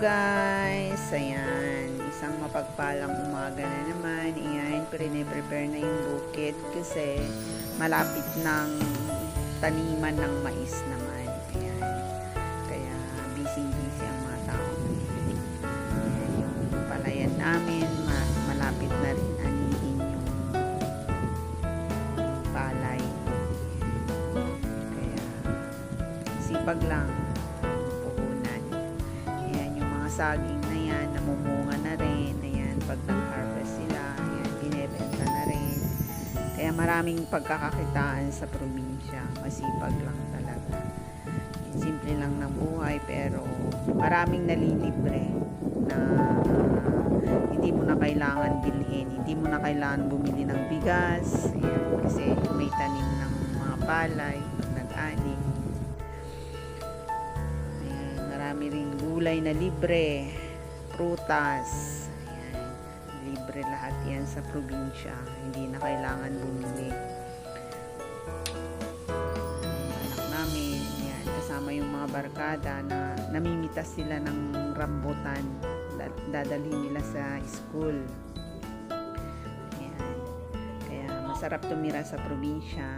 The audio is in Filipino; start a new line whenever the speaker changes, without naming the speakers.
guys. Ayan, isang mapagpalang umaga na naman. Ayan, pre-prepare na yung bukid kasi malapit ng taniman ng mais naman. Ayan. Kaya busy-busy ang mga tao. Ayan, yung palayan namin, ma- malapit na rin anihin yung palay. Kaya, sipag lang saging na yan, namumunga na rin. Ayan, pag nag-harvest sila, ayan, binebenta na rin. Kaya maraming pagkakakitaan sa probinsya. Masipag lang talaga. Simple lang ng buhay, pero maraming nalilibre na hindi mo na kailangan bilhin. Hindi mo na kailangan bumili ng bigas. Ayan, kasi may tanim ng mga palay, pag gulay na libre, prutas. Ayan, libre lahat yan sa probinsya. Hindi na kailangan bumili. Anak namin, yan, kasama yung mga barkada na namimitas sila ng rambutan. Da- Dadalhin nila sa school. Ayan. Kaya masarap tumira sa probinsya.